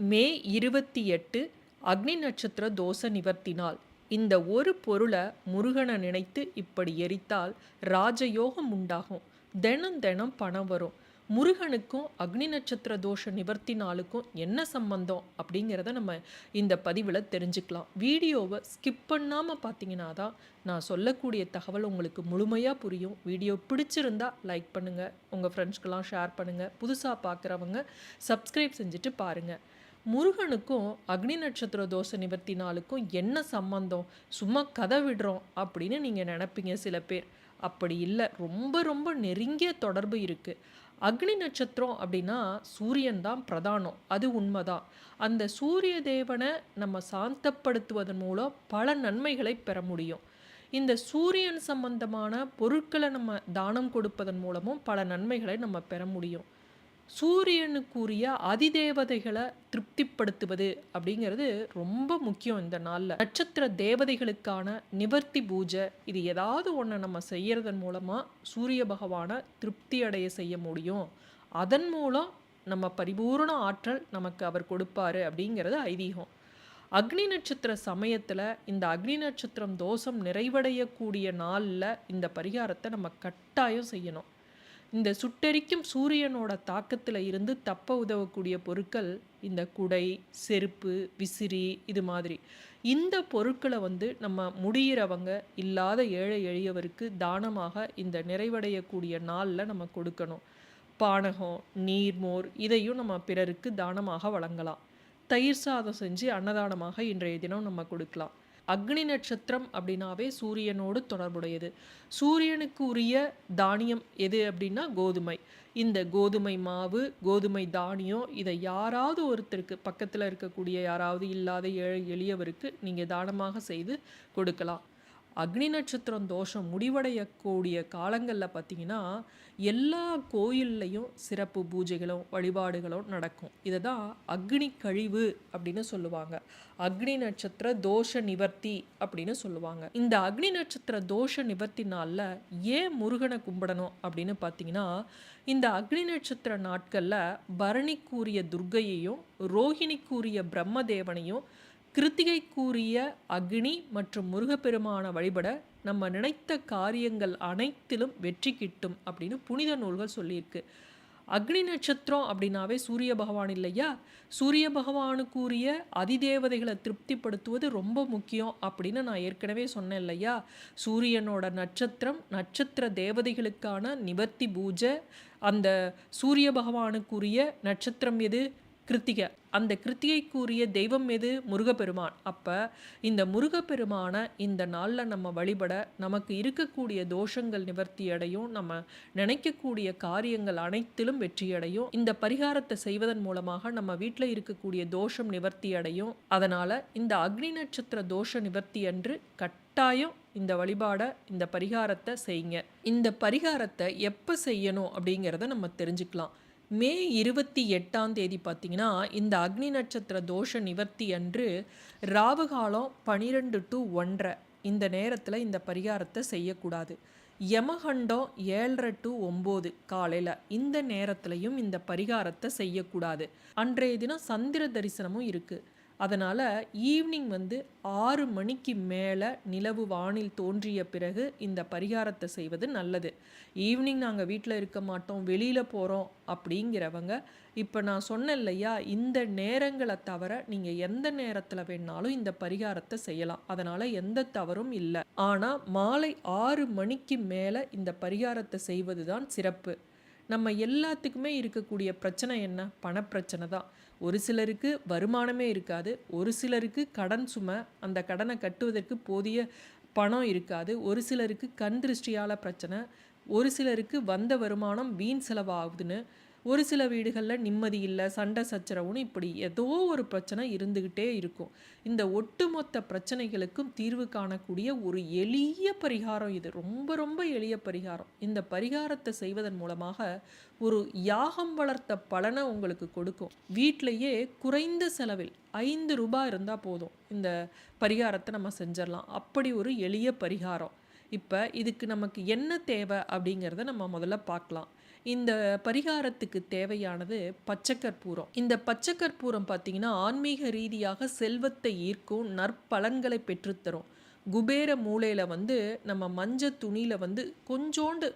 மே இருபத்தி எட்டு அக்னி நட்சத்திர தோஷ நிவர்த்தி நாள் இந்த ஒரு பொருளை முருகனை நினைத்து இப்படி எரித்தால் ராஜயோகம் உண்டாகும். தினம் தினம் பணம் வரும். முருகனுக்கும் அக்னி நட்சத்திர தோஷ நிவர்த்தி நாளுக்கும் என்ன சம்பந்தம் அப்படிங்கிறத நம்ம இந்த பதிவில் தெரிஞ்சுக்கலாம். வீடியோவை ஸ்கிப் பண்ணாமல் பார்த்தீங்கன்னா தான் நான் சொல்லக்கூடிய தகவல் உங்களுக்கு முழுமையாக புரியும். வீடியோ பிடிச்சிருந்தா லைக் பண்ணுங்கள் உங்கள் ஃப்ரெண்ட்ஸ்க்கெலாம் ஷேர் பண்ணுங்கள் புதுசாக பார்க்குறவங்க சப்ஸ்கிரைப் செஞ்சுட்டு பாருங்கள் முருகனுக்கும் அக்னி நட்சத்திர தோஷ நிவர்த்தி நாளுக்கும் என்ன சம்பந்தம்? சும்மா கதை விடுறோம் அப்படின்னு நீங்கள் நினப்பீங்க சில பேர். அப்படி இல்லை. ரொம்ப ரொம்ப நெருங்கிய தொடர்பு இருக்குது அக்னி நட்சத்திரம் அப்படின்னா சூரியன் தான் பிரதானம். அது உண்மைதான். அந்த சூரிய தேவனை நம்ம சாந்தப்படுத்துவதன் மூலம் பல நன்மைகளை பெற முடியும். இந்த சூரியன் சம்பந்தமான பொருட்களை நம்ம தானம் கொடுப்பதன் மூலமும் பல நன்மைகளை நம்ம பெற முடியும். சூரியனுக்குரிய அதிதேவதைகளை திருப்திப்படுத்துவது அப்படிங்கிறது ரொம்ப முக்கியம் இந்த நாளில். நட்சத்திர தேவதைகளுக்கான நிவர்த்தி பூஜை. இது ஏதாவது ஒன்று நம்ம செய்கிறதன் மூலமாக சூரிய பகவானை திருப்தி அடைய செய்ய முடியும். அதன் மூலம் நம்ம பரிபூரண ஆற்றல் நமக்கு அவர் கொடுப்பாரு அப்படிங்கிறது ஐதீகம். அக்னி நட்சத்திர சமயத்தில் இந்த அக்னி நட்சத்திரம் தோஷம் நிறைவடையக்கூடிய நாளில் இந்த பரிகாரத்தை நம்ம கட்டாயம் செய்யணும். இந்த சுட்டெரிக்கும் சூரியனோட தாக்கத்தில் இருந்து தப்ப உதவக்கூடிய பொருட்கள் இந்த குடை செருப்பு விசிறி இது மாதிரி. இந்த பொருட்களை வந்து நம்ம முடிகிறவங்க இல்லாத ஏழை எளியவருக்கு தானமாக இந்த நிறைவடையக்கூடிய நாளில் நம்ம கொடுக்கணும். பானகம் நீர்மோர் இதையும் நம்ம பிறருக்கு தானமாக வழங்கலாம். தயிர் சாதம் செஞ்சு அன்னதானமாக இன்றைய தினம் நம்ம கொடுக்கலாம். அக்னி நட்சத்திரம் அப்படின்னாவே சூரியனோடு தொடர்புடையது. சூரியனுக்கு உரிய தானியம் எது அப்படின்னா கோதுமை. இந்த கோதுமை மாவு கோதுமை தானியம் இதை யாராவது ஒருத்தருக்கு பக்கத்தில் இருக்கக்கூடிய யாராவது இல்லாத ஏழை எளியவருக்கு நீங்கள் தானமாக செய்து கொடுக்கலாம். அக்னி நட்சத்திரம் தோஷம் முடிவடையக்கூடிய காலங்களில் பார்த்தீங்கன்னா எல்லா கோயில்லையும் சிறப்பு பூஜைகளும் வழிபாடுகளும் நடக்கும். இதை தான் அக்னி கழிவு அப்படின்னு சொல்லுவாங்க. அக்னி நட்சத்திர தோஷ நிவர்த்தி அப்படின்னு சொல்லுவாங்க. இந்த அக்னி நட்சத்திர தோஷ நிவர்த்தி நாளில் ஏன் முருகனை கும்பிடணும் அப்படின்னு பார்த்தீங்கன்னா இந்த அக்னி நட்சத்திர நாட்களில் பரணிக்குரிய துர்கையையும் ரோஹிணிக்குரிய பிரம்மதேவனையும் கிருத்திகைக்குரிய அக்னி மற்றும் முருகப்பெருமான வழிபட நம்ம நினைத்த காரியங்கள் அனைத்திலும் வெற்றி கிட்டும் அப்படின்னு புனித நூல்கள் சொல்லியிருக்கு. அக்னி நட்சத்திரம் அப்படின்னாவே சூரிய பகவான் இல்லையா? சூரிய பகவானுக்குரிய அதிதேவதைகளை திருப்திப்படுத்துவது ரொம்ப முக்கியம் அப்படின்னு நான் ஏற்கனவே சொன்னேன் இல்லையா? சூரியனோட நட்சத்திரம் நட்சத்திர தேவதைகளுக்கான நிவர்த்தி பூஜை அந்த சூரிய பகவானுக்குரிய நட்சத்திரம் எது? கிருத்திகை. அந்த கிருத்திகைக்குரிய தெய்வம் எது? முருகப்பெருமான். அப்போ இந்த முருகப்பெருமானை இந்த நாளில் நம்ம வழிபட நமக்கு இருக்கக்கூடிய தோஷங்கள் நிவர்த்தி அடையும் நம்ம நினைக்கக்கூடிய காரியங்கள் அனைத்திலும் வெற்றியடையும் இந்த பரிகாரத்தை செய்வதன் மூலமாக நம்ம வீட்டில் இருக்கக்கூடிய தோஷம் நிவர்த்தி அடையும். அதனால் இந்த அக்னி நட்சத்திர தோஷ நிவர்த்தி அன்று கட்டாயம் இந்த வழிபாடை இந்த பரிகாரத்தை செய்யுங்க. இந்த பரிகாரத்தை எப்போ செய்யணும் அப்படிங்கிறத நம்ம தெரிஞ்சுக்கலாம். மே இருபத்தி எட்டாம் தேதி பார்த்தீங்கன்னா இந்த அக்னி நட்சத்திர தோஷ நிவர்த்தி அன்று ராவுகாலம் பனிரெண்டு டு ஒன்றரை. இந்த நேரத்தில் இந்த பரிகாரத்தை செய்யக்கூடாது. யமகண்டம் ஏழரை டு ஒம்பது காலையில். இந்த நேரத்துலையும் இந்த பரிகாரத்தை செய்யக்கூடாது. அன்றைய தினம் சந்திர தரிசனமும் இருக்குது அதனால் ஈவினிங் வந்து ஆறு மணிக்கு மேலே நிலவு வானில் தோன்றிய பிறகு இந்த பரிகாரத்தை செய்வது நல்லது. ஈவினிங் நாங்கள் வீட்டில் இருக்க மாட்டோம் வெளியில் போகிறோம் அப்படிங்கிறவங்க இப்போ நான் சொன்னேன் இல்லையா இந்த நேரங்களை தவிர நீங்கள் எந்த நேரத்தில் வேணாலும் இந்த பரிகாரத்தை செய்யலாம். அதனால் எந்த தவறும் இல்லை. ஆனால் மாலை ஆறு மணிக்கு மேலே இந்த பரிகாரத்தை செய்வது தான் சிறப்பு. நம்ம எல்லாத்துக்குமே இருக்கக்கூடிய பிரச்சனை என்ன? பணப்பிரச்சனை தான். ஒரு சிலருக்கு வருமானமே இருக்காது ஒரு சிலருக்கு கடன் சுமை அந்த கடனை கட்டுவதற்கு போதிய பணம் இருக்காது ஒரு சிலருக்கு கண் திருஷ்டியால் பிரச்சனை ஒரு சிலருக்கு வந்த வருமானம் வீண் செலவாகுதுன்னு ஒரு சில வீடுகளில் நிம்மதி இல்லை சண்டை சச்சரவுன்னு இப்படி ஏதோ ஒரு பிரச்சனை இருந்துக்கிட்டே இருக்கும். இந்த ஒட்டுமொத்த பிரச்சனைகளுக்கும் தீர்வு காணக்கூடிய ஒரு எளிய பரிகாரம் இது. ரொம்ப ரொம்ப எளிய பரிகாரம். இந்த பரிகாரத்தை செய்வதன் மூலமாக ஒரு யாகம் வளர்த்த பலனை உங்களுக்கு கொடுக்கும். வீட்டிலையே குறைந்த செலவில் ஐந்து ரூபாய் இருந்தால் போதும். இந்த பரிகாரத்தை நம்ம செஞ்சிடலாம். அப்படி ஒரு எளிய பரிகாரம். இப்போ இதுக்கு நமக்கு என்ன தேவை அப்படிங்கிறத நம்ம முதல்ல பார்க்கலாம். இந்த பரிகாரத்துக்கு தேவையானது பச்சைக்கற்பூரம். இந்த பச்சைக்கற்பூரம் பார்த்தீங்கன்னா ஆன்மீக ரீதியாக செல்வத்தை ஈர்க்கும் நற்பலன்களை பெற்றுத்தரும் குபேர மூலையில் வந்து நம்ம மஞ்சள் துணியில் வந்து கொஞ்சோண்டு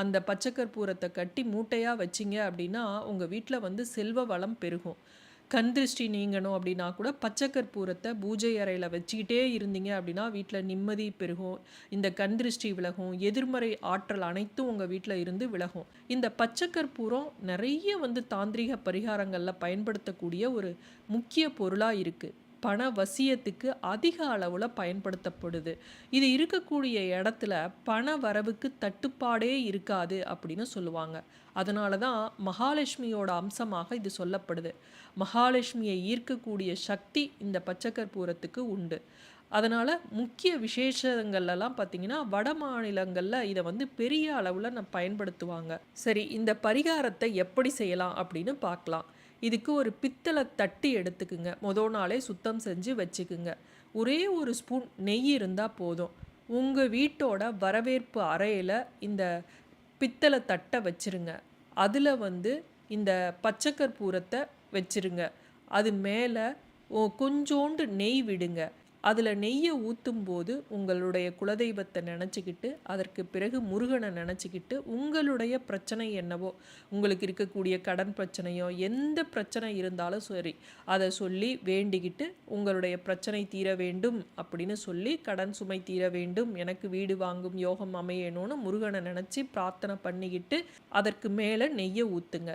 அந்த பச்சைக்கற்பூரத்தை கட்டி மூட்டையாக வச்சிங்க அப்படின்னா உங்கள் வீட்டில் வந்து செல்வ வளம் பெருகும். கண் திருஷ்டி நீங்கணும் அப்படின்னா கூட பச்சைக்கற்பூரத்தை பூஜை அறையில் வச்சுக்கிட்டே இருந்தீங்க அப்படின்னா வீட்டில் நிம்மதி பெருகும். இந்த கண் திருஷ்டி விலகும் எதிர்மறை ஆற்றல் அனைத்தும் உங்கள் வீட்டில் இருந்து விலகும். இந்த பச்சைக்கற்பூரம் நிறைய வந்து தாந்திரிக பரிகாரங்களில் பயன்படுத்தக்கூடிய ஒரு முக்கிய பொருளாக இருக்குது பண வசியத்துக்கு அதிக அளவில் பயன்படுத்தப்படுது. இது இருக்கக்கூடிய இடத்துல பண வரவுக்கு தட்டுப்பாடே இருக்காது அப்படின்னு சொல்லுவாங்க. அதனால தான் மகாலட்சுமியோட அம்சமாக இது சொல்லப்படுது. மகாலட்சுமியை ஈர்க்கக்கூடிய சக்தி இந்த பச்சைக்கற்பூரத்துக்கு உண்டு. அதனால் முக்கிய விசேஷங்கள்லாம் பார்த்தீங்கன்னா வட மாநிலங்களில் இதை வந்து பெரிய அளவில் நான் பயன்படுத்துவாங்க. சரி இந்த பரிகாரத்தை எப்படி செய்யலாம் அப்படின்னு பார்க்கலாம். இதுக்கு ஒரு பித்தளை தட்டி எடுத்துக்குங்க. மொதல் நாளே சுத்தம் செஞ்சு வச்சுக்குங்க. ஒரே ஒரு ஸ்பூன் நெய் இருந்தால் போதும். உங்கள் வீட்டோட வரவேற்பு அறையில் இந்த பித்தளை தட்டை வச்சுருங்க. அதில் வந்து இந்த பச்சைக்கற்பூரத்தை வச்சிருங்க. அது மேலே ஓ கொஞ்சோண்டு நெய் விடுங்க. அதில் நெய்யை ஊற்றும் போது உங்களுடைய குலதெய்வத்தை நினச்சிக்கிட்டு அதற்கு பிறகு முருகனை நினச்சிக்கிட்டு உங்களுடைய பிரச்சனை என்னவோ உங்களுக்கு இருக்கக்கூடிய கடன் பிரச்சனையோ எந்த பிரச்சனை இருந்தாலும் சரி அதை சொல்லி வேண்டிக்கிட்டு உங்களுடைய பிரச்சனை தீர வேண்டும் அப்படின்னு சொல்லி கடன் சுமை தீர வேண்டும் எனக்கு வீடு வாங்கும் யோகம் அமையணும்னு முருகனை நினச்சி பிரார்த்தனை பண்ணிக்கிட்டு அதற்கு மேலே நெய்யை ஊற்றுங்க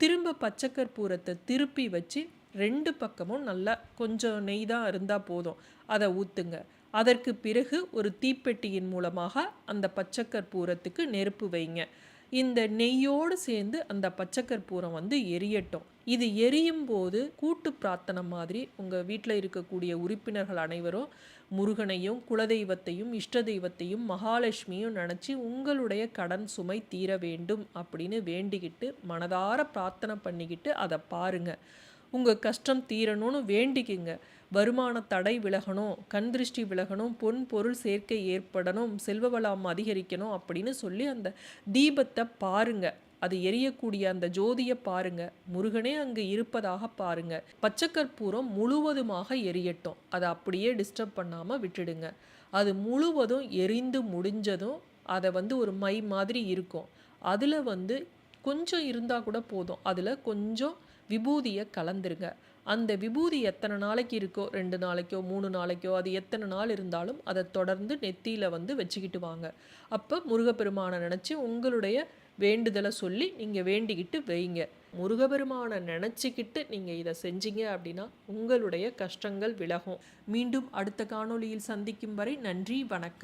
திரும்ப பச்சைக்கற்பூரத்தை திருப்பி வச்சு ரெண்டு பக்கமும் நல்லா கொஞ்சம் நெய் தான் இருந்தால் போதும். அதை ஊற்றுங்க அதற்கு பிறகு ஒரு தீப்பெட்டியின் மூலமாக அந்த பச்சைக்கற்பூரத்துக்கு நெருப்பு வைங்க. இந்த நெய்யோடு சேர்ந்து அந்த பச்சைக்கற்பூரம் வந்து எரியட்டும். இது எரியும் போது கூட்டு பிரார்த்தனை மாதிரி உங்கள் வீட்டில் இருக்கக்கூடிய உறுப்பினர்கள் அனைவரும் முருகனையும் குலதெய்வத்தையும் இஷ்ட தெய்வத்தையும் மகாலட்சுமியும் நினச்சி உங்களுடைய கடன் சுமை தீர வேண்டும் அப்படின்னு வேண்டிக்கிட்டு மனதார பிரார்த்தனை பண்ணிக்கிட்டு அதை பாருங்கள் உங்கள் கஷ்டம் தீரணும்னு வேண்டிக்குங்க. வருமான தடை விலகணும் கண் திருஷ்டி விலகணும் பொன் பொருள் சேர்க்கை ஏற்படணும் செல்வ வளம் அதிகரிக்கணும் அப்படின்னு சொல்லி அந்த தீபத்தை பாருங்க. அது எரியக்கூடிய அந்த ஜோதியை பாருங்க. முருகனே அங்கு இருப்பதாக பாருங்க. பச்சைக்கற்பூரம் முழுவதுமாக எரியட்டும். அதை அப்படியே டிஸ்டர்ப் பண்ணாமல் விட்டுடுங்க. அது முழுவதும் எரிந்து முடிஞ்சதும் அதை வந்து ஒரு மை மாதிரி இருக்கும். அதில் வந்து கொஞ்சம் இருந்தால் கூட போதும். அதில் கொஞ்சம் விபூதியை கலந்துருங்க. அந்த விபூதி எத்தனை நாளைக்கு இருக்கோ ரெண்டு நாளைக்கோ மூணு நாளைக்கோ அது எத்தனை நாள் இருந்தாலும் அதை தொடர்ந்து நெத்தியில் வந்து வச்சுக்கிட்டு வாங்க. அப்போ முருகப்பெருமானை நினச்சி உங்களுடைய வேண்டுதலை சொல்லி நீங்கள் வேண்டிக்கிட்டு வைங்க. முருகபெருமானை நினச்சிக்கிட்டு நீங்கள் இதை செஞ்சீங்க அப்படின்னா உங்களுடைய கஷ்டங்கள் விலகும். மீண்டும் அடுத்த காணொளியில் சந்திக்கும் வரை நன்றி வணக்கம்.